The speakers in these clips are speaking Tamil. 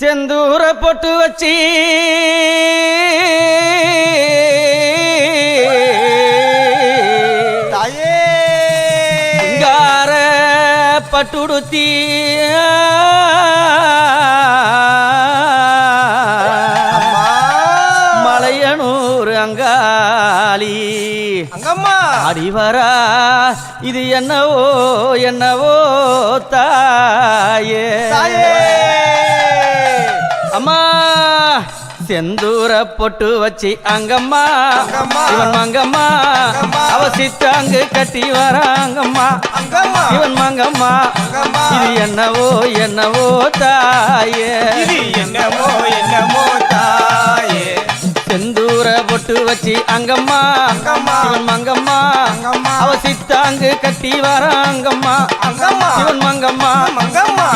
செந்தூர பொட்டு வச்சி. தாயே. சிங்கார பட்டுடுத்தி. மலையனூர் அங்காளி. அடிவரா இது என்னவோ என்னவோ தாயே அம்மா செந்தூர பொட்டு வச்சு அங்கம்மா. இவன் மங்கம்மா. அவ சித்தாங்கு கட்டி வராங்கம்மா. அங்கம்மா. இவன் மங்கம்மா. இது என்னவோ என்னவோ தாயே. இது என்னமோ என்னமோ தாயே. செந்தூர பொட்டு வச்சு அங்கம்மா. இவன் மங்கம்மா. அவ சித்தாங்கு கட்டி வராங்கம்மா. அங்கம்மா. இவன் மங்கம்மா.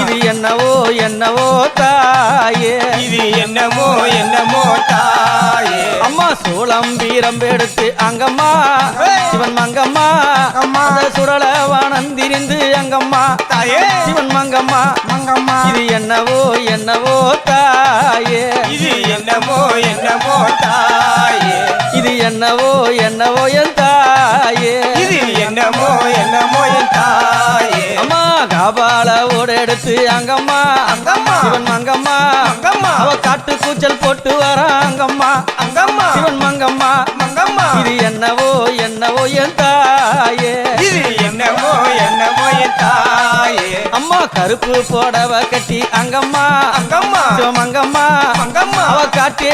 இது என்னவோ என்னவோ தாயே. அம்மா சோளம் வீரம் எடுத்து அங்கம்மா. சிவன் மங்கம்மா சுடல வானந்திரிந்து அங்கம்மா. தாயே! சிவன் மங்கம்மா மங்கம்மா. இது என்னவோ என்னவோ தாயே. இது என்னமோ என்னமோ தாயே. இது என்னவோ என்னவோ என் தாயே. இது என்னமோ என்னமோ என் தாயே. அம்மா காபால ஓட எடுத்து அங்கம்மா. அங்கம்மா. சிவன் மங்கம்மா. அங்கம்மா. அவ காட்டு சிவன் மங்கம்மா மங்கம்மா. இது என்னவோ என்னவோ என் தாயே. இது என்னமோ என்னமோ என் தாயே. அம்மா கருப்பு போடவ கட்டி அங்கம்மா. அங்கம்மா. சிவமங்கம்மா மங்கம்மா. அவ காட்டி